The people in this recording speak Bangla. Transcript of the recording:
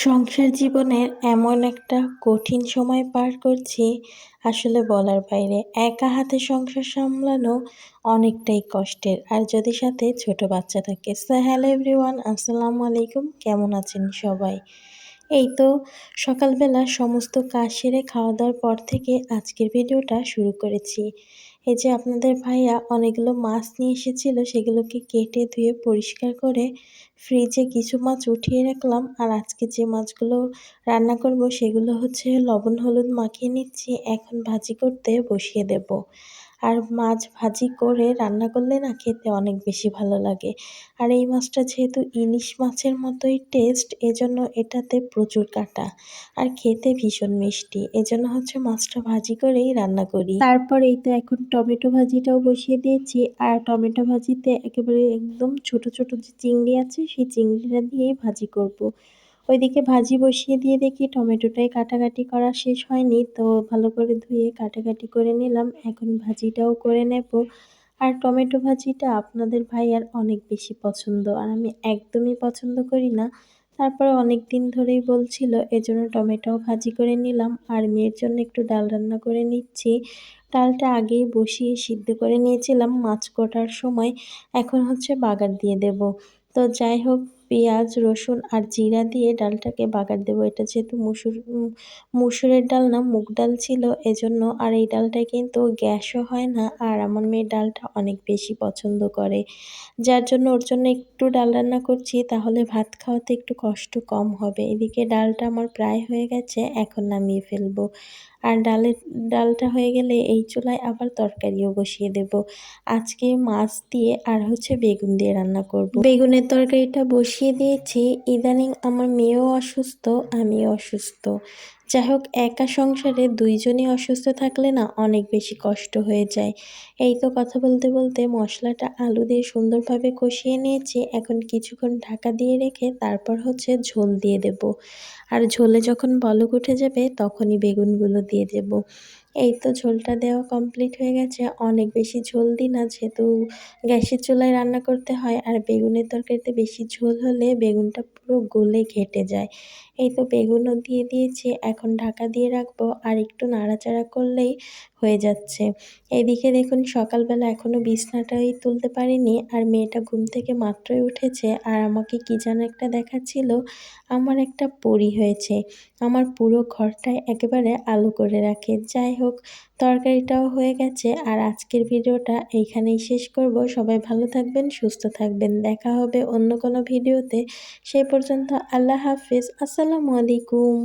সংসার জীবনের এমন একটা কঠিন সময় পার করছি, আসলে বলার বাইরে। একা হাতে সংসার সামলানো অনেকটাই কষ্টের। আর যদি সাথে ছোট বাচ্চা থাকে, সো হ্যালো এভরিওয়ান, আসসালামু আলাইকুম। কেমন আছেন সবাই? এই তো সকালবেলা সমস্ত কাজ সেরে খাওয়া দাওয়ার পর থেকে আজকের ভিডিওটা শুরু করেছি। এই যে আপনাদের ভাইয়া অনেকগুলো মাছ নিয়ে এসেছিল, সেগুলোকে কেটে ধুয়ে পরিষ্কার করে ফ্রিজে কিছু মাছ উঠিয়ে রাখলাম। আর আজকে যে মাছগুলো রান্না করব, সেগুলো হচ্ছে লবণ, হলুদ মাখিয়ে নিচ্ছি। এখন ভাজি করতে বসিয়ে দেব। আর মাছ ভাজি করে রান্না করলে না খেতে অনেক বেশি ভালো লাগে। আর এই মাছটা যেহেতু ইলিশ মাছের মতোই টেস্ট এজন্য এটাতে প্রচুর কাটা। আর খেতে ভীষণ মিষ্টি, এজন্য হচ্ছে মাছটা ভাজি করেই রান্না করি। তারপর এই তো এখন টমেটো ভাজিটাও বসিয়ে দিয়েছি। আর টমেটো ভাজিতে একেবারে একদম ছোট ছোট যে চিংড়ি আছে, সেই চিংড়িটা দিয়েই ভাজি করব। ওইদিকে ভাজি বসিয়ে দিয়ে দেখি টমেটোটাই কাটাকাটি করা শেষ হয়নি, তো ভালো করে ধুয়ে কাটাকাটি করে নিলাম। এখন ভাজিটাও করে নেব। আর টমেটো ভাজিটা আপনাদের ভাইয়ার অনেক বেশি পছন্দ আর আমি একদমই পছন্দ করি না। তারপর অনেক দিন ধরেই বলছিল, এজন্য টমেটোও ভাজি করে নিলাম আর মেয়ের জন্য একটু ডাল রান্না করে নিচ্ছি। ডালটা আগেই বসিয়ে সিদ্ধ করে নিয়েছিলাম মাছ কটার সময়, এখন হচ্ছে বাগার দিয়ে দেব। তো যাই হোক পেঁয়াজ, রসুন আর জিরা দিয়ে ডালটাকে বাগার দেবো। এটা যেহেতু মুসুর মুসুরের ডাল না, মুগ ডাল ছিল, এজন্য আর এই ডালটা কিন্তু গ্যাসও হয় না। আর আমার মেয়ে ডালটা অনেক বেশি পছন্দ করে। যার জন্য ওর জন্য একটু ডাল রান্না করছি, তাহলে ভাত খাওয়াতে একটু কষ্ট কম হবে। এদিকে ডালটা আমার প্রায় হয়ে গেছে, এখন নামিয়ে ফেলব। আর ডালের, ডালটা হয়ে গেলে এই চুলায় আবার তরকারিও বসিয়ে দেব। আজকে মাছ দিয়ে আর হচ্ছে বেগুন দিয়ে রান্না করব। বেগুনের তরকারিটা বসিয়ে দিয়েছি, ইদানিং আমার মেয়েও অসুস্থ, আমিও অসুস্থ। যাই হোক একা সংসারে দুইজনই অসুস্থ থাকলে না অনেক বেশি কষ্ট হয়ে যায়। এই তো কথা বলতে বলতে মশলাটা আলু দিয়ে সুন্দরভাবে কষিয়ে নিয়েছি, এখন কিছুক্ষণ ঢাকা দিয়ে রেখে তারপর হচ্ছে ঝোল দিয়ে দেব। আর ঝোলে যখন বলক উঠে যাবে, তখনই বেগুনগুলো দিয়ে দেব। এই তো ঝোলটা দেওয়া কমপ্লিট হয়ে গেছে। অনেক বেশি ঝোল দিই না, যেহেতু গ্যাসের চুলায় রান্না করতে হয় আর বেগুনের তরকারিতে বেশি ঝোল হলে বেগুনটা পুরো গলে ঘেটে যায়। এই তো বেগুনও দিয়ে দিয়েছি, এখন ঢাকা দিয়ে রাখব আর একটু নাড়াচাড়া করলেই হয়ে যাচ্ছে। এদিকে দেখুন সকালবেলা এখনও বিছনাটাই তুলতে পারিনি আর মেয়েটা ঘুম থেকে মাত্রই উঠেছে আর আমাকে কী যেন একটা দেখাচ্ছিল, আমার একটা পরি হয়েছে। আমার পুরো ঘরটায় একেবারে আলো করে রাখে। যাই হোক, তরকারিটাও হয়ে গেছে। আর আজকের ভিডিওটা এইখানেই শেষ করব। সবাই ভালো থাকবেন, সুস্থ থাকবেন। দেখা হবে অন্য কোনো ভিডিওতে। সেই পর্যন্ত আল্লাহ হাফিজ। আসসালামু আলাইকুম।